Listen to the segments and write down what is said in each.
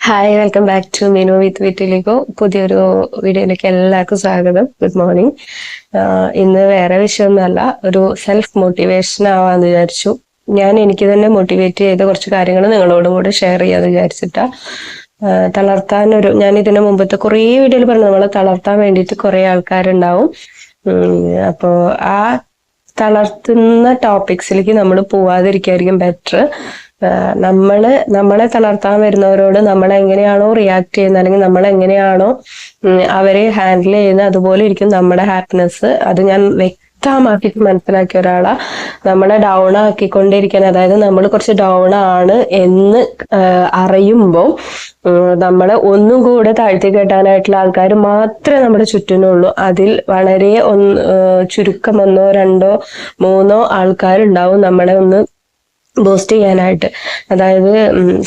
Hi welcome back to menu with വീട്ടിലേക്കോ പുതിയൊരു വീഡിയോയിലേക്ക് എല്ലാവർക്കും സ്വാഗതം. ഗുഡ് മോർണിംഗ് ഇന്ന് വേറെ വിഷയമൊന്നുമല്ല ഒരു സെൽഫ് മോട്ടിവേഷൻ ആവാന്ന് വിചാരിച്ചു. ഞാൻ എനിക്ക് തന്നെ മോട്ടിവേറ്റ് ചെയ്ത കുറച്ച് കാര്യങ്ങൾ നിങ്ങളോടും കൂടെ ഷെയർ ചെയ്യാന്ന് വിചാരിച്ചിട്ടാ. തളർത്താൻ ഒരു ഞാൻ ഇതിനു മുമ്പത്തെ കുറേ വീഡിയോയിൽ പറഞ്ഞു നമ്മൾ തളർത്താൻ വേണ്ടിയിട്ട് കുറേ ആൾക്കാരുണ്ടാവും. അപ്പോ ആ തളർത്തുന്ന ടോപ്പിക്സിലേക്ക് നമ്മൾ പോവാതിരിക്കായിരിക്കും ബെറ്റർ നമ്മൾ നമ്മളെ തളർത്താൻ വരുന്നവരോട് നമ്മൾ എങ്ങനെയാണോ റിയാക്ട് ചെയ്യുന്നത് അല്ലെങ്കിൽ നമ്മൾ എങ്ങനെയാണോ അവരെ ഹാൻഡിൽ ചെയ്യുന്നത് അതുപോലെ ഇരിക്കും നമ്മുടെ ഹാപ്പിനെസ് അത് ഞാൻ വ്യക്തമാക്കിയിട്ട് മനസ്സിലാക്കിയ ഒരാളാ. നമ്മളെ ഡൗൺ ആക്കിക്കൊണ്ടിരിക്കാൻ അതായത് നമ്മൾ കുറച്ച് ഡൗൺ ആണ് എന്ന് അറിയുമ്പോൾ നമ്മളെ ഒന്നും കൂടെ താഴ്ത്തി കെട്ടാനായിട്ടുള്ള ആൾക്കാർ മാത്രമേ നമ്മുടെ ചുറ്റിനുള്ളൂ. അതിൽ വളരെ ഒന്ന് ചുരുക്കം ഒന്നോ രണ്ടോ മൂന്നോ ആൾക്കാരുണ്ടാവും നമ്മളെ ഒന്ന് ബൂസ്റ്റ് ചെയ്യാനായിട്ട്. അതായത്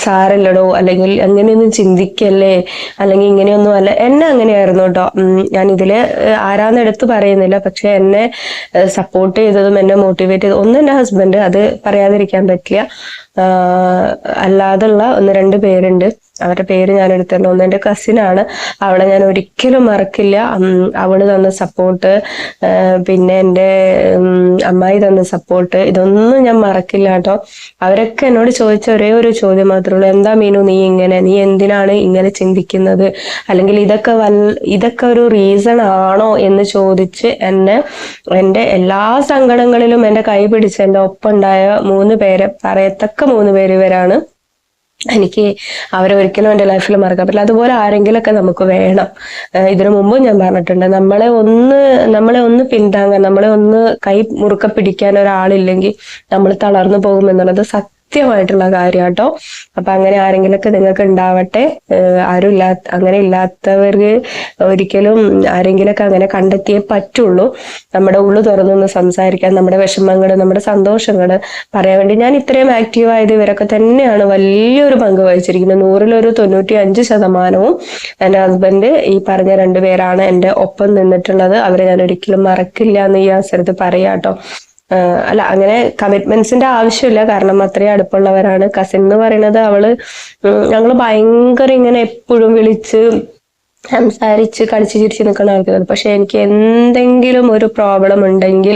സാരല്ലടോ അല്ലെങ്കിൽ അങ്ങനെയൊന്നും ചിന്തിക്കല്ലേ അല്ലെങ്കിൽ ഇങ്ങനെയൊന്നും അല്ല. എന്നെ അങ്ങനെയായിരുന്നു കേട്ടോ. ഞാൻ ഇതിൽ ആരാന്നെടുത്ത് പറയുന്നില്ല. പക്ഷെ എന്നെ സപ്പോർട്ട് ചെയ്തതും എന്നെ മോട്ടിവേറ്റ് ചെയ്തതും ഒന്ന് എന്റെ ഹസ്ബൻഡ് അത് പറയാതിരിക്കാൻ പറ്റില്ല. അല്ലാതുള്ള ഒന്ന് രണ്ട് പേരുണ്ട്. അവരുടെ പേര് ഞാൻ എടുത്തല്ലോ ഒന്ന് എന്റെ കസിനാണ് അവളെ ഞാൻ ഒരിക്കലും മറക്കില്ല. അവൾ തന്ന സപ്പോർട്ട് പിന്നെ എന്റെ അമ്മായി തന്ന സപ്പോർട്ട് ഇതൊന്നും ഞാൻ മറക്കില്ല കേട്ടോ. അവരൊക്കെ എന്നോട് ചോദിച്ച ഒരേ ഒരു ചോദ്യം മാത്രമേ ഉള്ളൂ. എന്താ മീനു നീ ഇങ്ങനെ? നീ എന്തിനാണ് ഇങ്ങനെ ചിന്തിക്കുന്നത്? അല്ലെങ്കിൽ ഇതൊക്കെ വൽ ഇതൊക്കെ ഒരു റീസൺ ആണോ എന്ന് ചോദിച്ച് എന്നെ എന്റെ എല്ലാ സങ്കടങ്ങളിലും എന്റെ കൈ പിടിച്ച് എന്റെ ഒപ്പം ഉണ്ടായ മൂന്ന് പേരെ പറയത്തക്ക മൂന്ന് പേര് ഇവരാണ്. എനിക്ക് അവരെ ഒരിക്കലും എന്റെ ലൈഫിൽ മറക്കാൻ പറ്റില്ല. അതുപോലെ ആരെങ്കിലുമൊക്കെ നമുക്ക് വേണം. ഇതിനു മുമ്പും ഞാൻ പറഞ്ഞിട്ടുണ്ട് നമ്മളെ ഒന്ന് നമ്മളെ ഒന്ന് പിന്താങ്ങാൻ നമ്മളെ ഒന്ന് കൈ മുറുക്ക പിടിക്കാൻ ഒരാളില്ലെങ്കിൽ നമ്മൾ തളർന്നു പോകും എന്നുള്ളത് സത്യമായിട്ടുള്ള കേട്ടോ അപ്പൊ അങ്ങനെ ആരെങ്കിലൊക്കെ നിങ്ങൾക്ക് ഉണ്ടാവട്ടെ ആരും ഇല്ലാത്ത അങ്ങനെ ഇല്ലാത്തവർക്ക് ഒരിക്കലും ആരെങ്കിലൊക്കെ അങ്ങനെ കണ്ടെത്തിയേ പറ്റുള്ളൂ. നമ്മുടെ ഉള്ളു തുറന്നൊന്ന് സംസാരിക്കാൻ നമ്മുടെ വിഷമങ്ങൾ നമ്മുടെ സന്തോഷങ്ങൾ പറയാൻ വേണ്ടി ഞാൻ ഇത്രയും ആക്റ്റീവ് ആയത് ഇവരൊക്കെ തന്നെയാണ് വലിയൊരു പങ്ക് വഹിച്ചിരിക്കുന്നത്. നൂറിലൊരു തൊണ്ണൂറ്റി അഞ്ച് ശതമാനവും എന്റെ ഹസ്ബൻഡ് ഈ പറഞ്ഞ രണ്ടുപേരാണ് എന്റെ ഒപ്പം നിന്നിട്ടുള്ളത്. അവരെ ഞാൻ ഒരിക്കലും മറക്കില്ല എന്ന് ഈ അവസരത്ത് പറയാട്ടോ. അല്ല അങ്ങനെ കമ്മിറ്റ്മെന്റ്സിന്റെ ആവശ്യമില്ല. കാരണം അത്രയും അടുപ്പുള്ളവരാണ്. കസിൻ എന്ന് പറയുന്നത് അവൾ ഞങ്ങൾ ഭയങ്കര ഇങ്ങനെ എപ്പോഴും വിളിച്ച് സംസാരിച്ച് കളിച്ച് ചിരിച്ച് നിൽക്കുന്ന ആൾക്കാരാണ്. പക്ഷെ എനിക്ക് എന്തെങ്കിലും ഒരു പ്രോബ്ലം ഉണ്ടെങ്കിൽ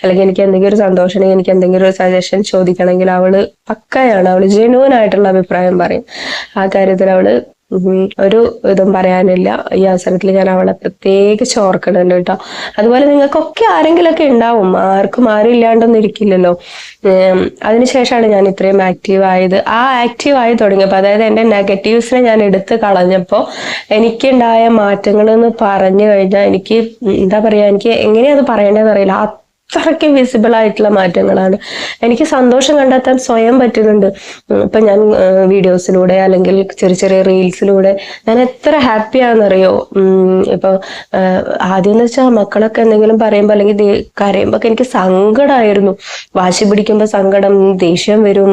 അല്ലെങ്കിൽ എനിക്ക് എന്തെങ്കിലും ഒരു സന്തോഷം എനിക്ക് എന്തെങ്കിലും ഒരു സജഷൻ ചോദിക്കണമെങ്കിൽ അവൾ പക്കയാണ്. അവൾ ജെന്യൂൻ ആയിട്ടുള്ള അഭിപ്രായം പറയും. ആ കാര്യത്തിൽ അവൾ ഒരു ഇതും പറയാനില്ല. ഈ അവസരത്തിൽ ഞാൻ അവളെ പ്രത്യേകിച്ച് ഓർക്കണുണ്ട് കേട്ടോ. അതുപോലെ നിങ്ങൾക്കൊക്കെ ആരെങ്കിലും ഒക്കെ ഉണ്ടാവും. ആർക്കും ആരും ഇല്ലാണ്ടൊന്നും ഇരിക്കില്ലല്ലോ. അതിനുശേഷമാണ് ഞാൻ ഇത്രയും ആക്റ്റീവ് ആയത്. ആ ആക്റ്റീവ് ആയി തുടങ്ങിയപ്പോൾ അതായത് എന്റെ നെഗറ്റീവ്സിനെ ഞാൻ എടുത്ത് കളഞ്ഞപ്പോൾ എനിക്കുണ്ടായ മാറ്റങ്ങൾ എന്ന് പറഞ്ഞു കഴിഞ്ഞാൽ എനിക്ക് എന്താ പറയാ എനിക്ക് എങ്ങനെയാണ് അത് പറയേണ്ടതെന്ന് അറിയില്ല. അത്രയ്ക്ക് വിസിബിൾ ആയിട്ടുള്ള മാറ്റങ്ങളാണ്. എനിക്ക് സന്തോഷം കണ്ടെത്താൻ സ്വയം പറ്റുന്നുണ്ട്. ഇപ്പം ഞാൻ വീഡിയോസിലൂടെ അല്ലെങ്കിൽ ചെറിയ ചെറിയ റീൽസിലൂടെ ഞാൻ എത്ര ഹാപ്പിയാണെന്നറിയോ ഇപ്പോൾ ആദ്യം എന്ന് വെച്ചാൽ മക്കളൊക്കെ എന്തെങ്കിലും പറയുമ്പോൾ അല്ലെങ്കിൽ കരയുമ്പോൾ എനിക്ക് സങ്കടമായിരുന്നു വാശി പിടിക്കുമ്പോൾ സങ്കടം ദേഷ്യം വരും.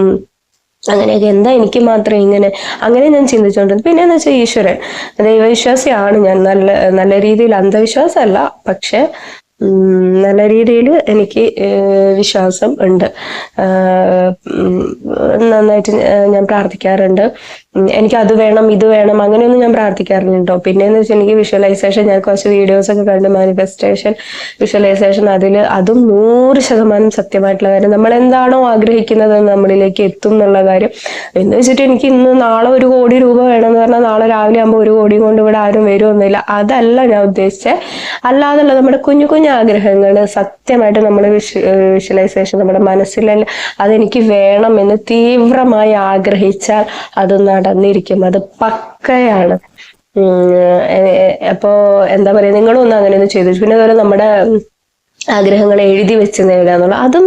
അങ്ങനെയൊക്കെ എന്താ എനിക്ക് മാത്രം ഇങ്ങനെ? അങ്ങനെ ഞാൻ ചിന്തിച്ചുകൊണ്ടിരുന്നു പിന്നെ എന്ന് വെച്ചാൽ ഈശ്വരൻ. ദൈവവിശ്വാസിയാണ് ഞാൻ. നല്ല നല്ല രീതിയിൽ അന്ധവിശ്വാസമല്ല. പക്ഷെ നല്ല രീതിയിൽ എനിക്ക് വിശ്വാസം ഉണ്ട്. നന്നായിട്ട് ഞാൻ പ്രാർത്ഥിക്കാറുണ്ട്. എനിക്ക് അത് വേണം ഇത് വേണം അങ്ങനെയൊന്നും ഞാൻ പ്രാർത്ഥിക്കാറില്ല കേട്ടോ വെച്ചാൽ എനിക്ക് വിഷ്വലൈസേഷൻ ഞാൻ കുറച്ച് വീഡിയോസ് ഒക്കെ കണ്ട് മാനിഫെസ്റ്റേഷൻ വിഷ്വലൈസേഷൻ അതിൽ അതും നൂറ് ശതമാനം സത്യമായിട്ടുള്ള കാര്യം. നമ്മൾ എന്താണോ ആഗ്രഹിക്കുന്നത് നമ്മളിലേക്ക് എത്തും എന്നുള്ള കാര്യം. എന്ന് വെച്ചിട്ട് എനിക്ക് ഇന്ന് നാളെ ഒരു കോടി രൂപ വേണമെന്ന് പറഞ്ഞാൽ നാളെ രാവിലെ ആകുമ്പോൾ ഒരു കോടി കൊണ്ട് ഇവിടെ ആരും വരുമൊന്നുമില്ല അതല്ല ഞാൻ ഉദ്ദേശിച്ചത് അല്ലാതെയുള്ള നമ്മുടെ കുഞ്ഞു കുഞ്ഞു ആഗ്രഹങ്ങൾ സത്യമായിട്ട് നമ്മൾ വിഷ് വിഷ്വലൈസേഷൻ നമ്മുടെ മനസ്സിലല്ല അതെനിക്ക് വേണം എന്ന് തീവ്രമായി ആഗ്രഹിച്ചാൽ അത് നടന്നിരിക്കും അത് പക്കയാണ്. അപ്പോ എന്താ പറയാ നിങ്ങളും ഒന്ന് അങ്ങനെ ഒന്ന് ചെയ്തു. പിന്നെ അതുപോലെ നമ്മുടെ ആഗ്രഹങ്ങൾ എഴുതി വെച്ച് നേടുക എന്നുള്ള അതും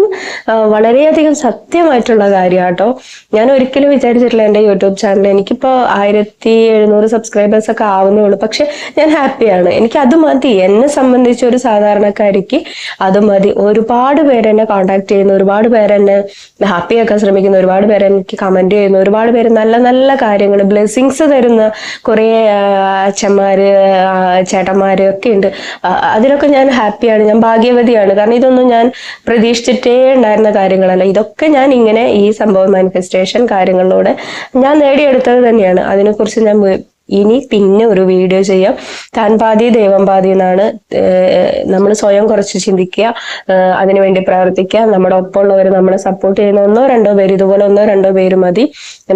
വളരെയധികം സത്യമായിട്ടുള്ള കാര്യമാട്ടോ ഞാൻ ഒരിക്കലും വിചാരിച്ചിട്ടില്ല എന്റെ യൂട്യൂബ് ചാനൽ എനിക്കിപ്പോൾ ആയിരത്തി എഴുന്നൂറ് സബ്സ്ക്രൈബേഴ്സ് ഒക്കെ ആവുന്നേ ഉള്ളൂ. പക്ഷെ ഞാൻ ഹാപ്പിയാണ്. എനിക്ക് അത് മതി. എന്നെ സംബന്ധിച്ച് ഒരു സാധാരണക്കാരിക്ക് അത് മതി. ഒരുപാട് പേര് എന്നെ കോൺടാക്ട് ചെയ്യുന്നു. ഒരുപാട് പേര് എന്നെ ഹാപ്പിയാക്കാൻ ശ്രമിക്കുന്ന. ഒരുപാട് പേര് എനിക്ക് കമന്റ് ചെയ്യുന്നു. ഒരുപാട് പേര് നല്ല നല്ല കാര്യങ്ങൾ ബ്ലെസ്സിങ്സ് തരുന്ന കുറേ അച്ഛന്മാര് ചേട്ടന്മാരൊക്കെ ഉണ്ട്. അതിലൊക്കെ ഞാൻ ഹാപ്പിയാണ് ഞാൻ ഭാഗ്യവതി ഭാഗ്യവതിയാണ് കാരണം ഇതൊന്നും ഞാൻ പ്രതീക്ഷിച്ചിട്ടേ ഉണ്ടായിരുന്ന കാര്യങ്ങളല്ല. ഇതൊക്കെ ഞാൻ ഇങ്ങനെ ഈ സംഭവം മാനിഫെസ്റ്റേഷൻ കാര്യങ്ങളിലൂടെ ഞാൻ നേടിയെടുത്തത് തന്നെയാണ്. അതിനെക്കുറിച്ച് ഞാൻ ഇനി പിന്നെ ഒരു വീഡിയോ ചെയ്യാം. താൻ പാതി ദൈവം പാതി എന്നാണ് നമ്മൾ സ്വയം കുറച്ച് ചിന്തിക്കുക അതിനുവേണ്ടി പ്രവർത്തിക്കുക നമ്മുടെ ഒപ്പമുള്ളവർ നമ്മളെ സപ്പോർട്ട് ചെയ്യുന്ന ഒന്നോ രണ്ടോ പേര് ഇതുപോലെ ഒന്നോ രണ്ടോ പേര് മതി.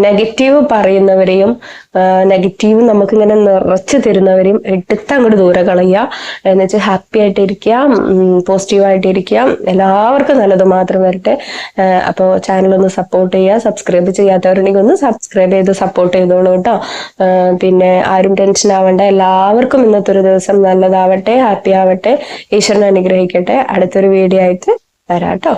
നെഗറ്റീവ് പറയുന്നവരെയും നെഗറ്റീവ് നമുക്ക് ഇങ്ങനെ നിറച്ച് തരുന്നവരെയും എടുത്ത് അങ്ങോട്ട് ദൂരെ കളയുക. എന്നുവെച്ചാൽ ഹാപ്പി ആയിട്ടിരിക്കുക പോസിറ്റീവ് ആയിട്ടിരിക്കുക. എല്ലാവർക്കും നല്ലത് മാത്രം വരട്ടെ. അപ്പോൾ ചാനൽ ഒന്ന് സപ്പോർട്ട് ചെയ്യുക. സബ്സ്ക്രൈബ് ചെയ്യാത്തവരുണ്ടെങ്കിൽ ഒന്ന് സബ്സ്ക്രൈബ് ചെയ്ത് സപ്പോർട്ട് ചെയ്തോളൂ കേട്ടോ. ഏഹ് പിന്നെ ആരും ടെൻഷൻ ആവണ്ട. എല്ലാവർക്കും ഇന്നത്തെ ഒരു ദിവസം നല്ലതാവട്ടെ ഹാപ്പി ആവട്ടെ. ഈശ്വരനെ അനുഗ്രഹിക്കട്ടെ. അടുത്തൊരു വീഡിയോ ആയിട്ട് വരാം കേട്ടോ